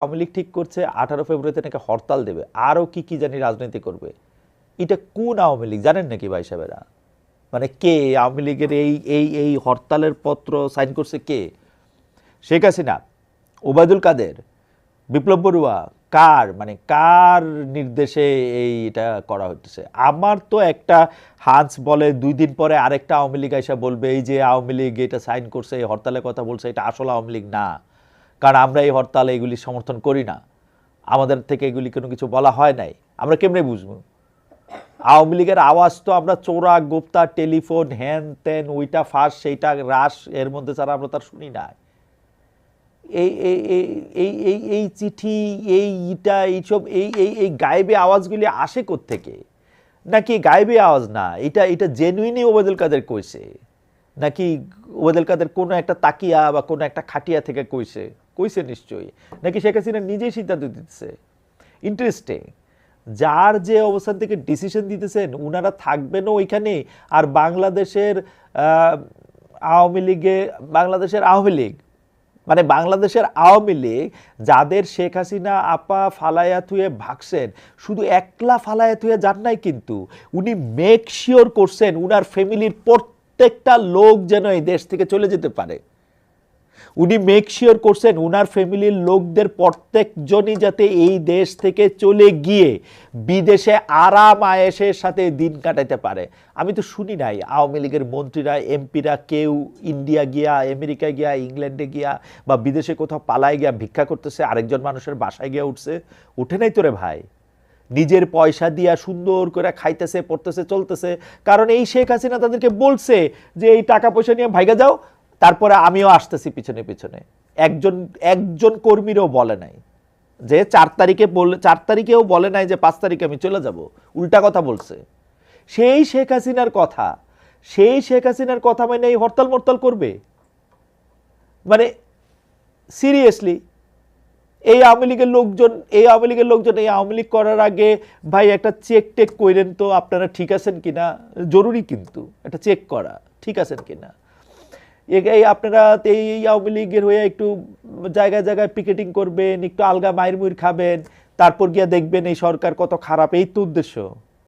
আওয়ামী লীগ ঠিক করছে, আঠারো ফেব্রুয়ারিতে নাকি হরতাল দেবে। আরও কি কি জানি রাজনীতি করবে। এটা কোন আওয়ামী লীগ, জানেন নাকি ভাই সাহেবেরা? মানে কে? আওয়ামী লীগের এই এই এই হরতালের পত্র সাইন করছে কে? শেখ হাসিনা, ওবায়দুল কাদের, বিপ্লব বড়ুয়া, কার? মানে কার নির্দেশে এই এটা করা হচ্ছে? আমার তো একটা হান্স বলে দুই দিন পরে আরেকটা আওয়ামী লীগ এসে বলবে, এই যে আওয়ামী লীগ এটা সাইন করছে, এই হরতালের কথা বলছে, এটা আসলে আওয়ামী লীগ না। কারণ আমরা এই হরতালে এগুলি সমর্থন করি না। আমাদের থেকে এগুলি কোনো কিছু বলা হয় নাই। আমরা কেমনে বুঝব? আওয়ামী লীগের আওয়াজ তো আমরা চোরা, গুপ্তা, টেলিফোন, হ্যান ত্যান ওইটা ফাঁস, সেইটা, রাস, এর মধ্যে ছাড়া আমরা তার শুনি না এই এই এই এই চিঠি, এই ইটা, এইসব, এই এই এই গায়েবে আওয়াজগুলি আসে থেকে নাকি গায়েবে আওয়াজ না? এটা এটা জেনুইনই ওবায়দুল কাদের কইছে? নাকি ওবায়দুল কাদের কোনো একটা তাকিয়া বা কোনো একটা খাটিয়া থেকে কইছে? কইছে নিশ্চয়ই, নাকি শেখ হাসিনা নিজেই সিদ্ধান্ত দিতেছে? ইন্টারেস্টিং যার যে অবস্থান থেকে ডিসিশন দিতেছেন, উনারা থাকবেনও ওইখানে, আর বাংলাদেশের আওয়ামী লীগে, বাংলাদেশের আওয়ামী লীগ মানে বাংলাদেশের আওয়ামী লীগ, যাদের শেখ হাসিনা আপা ফালায়া থুয়ে ভাগছেন, শুধু একলা ফালায়া থুয়ে যান নাই কিন্তু, উনি মেক শিওর করছেন উনার ফ্যামিলির প্রত্যেকটা লোক যেন এই দেশ থেকে চলে যেতে পারে। উনি মেক শিওর করছেন উনার ফ্যামিলির লোকদের প্রত্যেকজনই যাতে এই দেশ থেকে চলে গিয়ে বিদেশে আরাম আয়েসের সাথে দিন কাটাতে পারে। আমি তো শুনি নাই, আওয়ামী লীগের মন্ত্রীরা, এমপিরা কেউ ইন্ডিয়া গিয়া আমেরিকা গিয়া, ইংল্যান্ডে গিয়া বা বিদেশে কোথাও পালায় গিয়া ভিক্ষা করতেছে, আরেকজন মানুষের বাসায় গিয়া উঠছে, উঠে নাই তোরে ভাই? নিজের পয়সা দিয়া সুন্দর করে খাইতেছে, পড়তেছে, চলতেছে। কারণ এই শেখ হাসিনা তাদেরকে বলছে যে, এই টাকা পয়সা নিয়ে ভাইগা যাও তারপরে আমিও আসতেছি পিছনে পিছনে। একজন একজন কর্মীরও বলে নাই যে চার তারিখে বলে, চার তারিখেও বলে নাই যে পাঁচ তারিখে আমি চলে যাব। উল্টা কথা বলছে। সেই শেখ হাসিনার কথা, সেই শেখ হাসিনার কথা মানে এই হরতাল মরতাল করবে? মানে সিরিয়াসলি এই আওয়ামী লীগের লোকজন, এই আওয়ামী লীগের লোকজন এই আওয়ামী লীগ করার আগে ভাই একটা চেক টেক কইলেন তো আপনারা ঠিক আছেন কিনা? জরুরি কিন্তু, একটা চেক করা, ঠিক আছেন কিনা? এই আপনারা এই আওয়ামী লীগের হয়ে একটু জায়গায় জায়গায় পিকেটিং করবেন, একটু আলগা মায়ের মুইর খাবেন, তারপর গিয়া দেখবেন এই সরকার কত খারাপ, এই তো উদ্দেশ্য।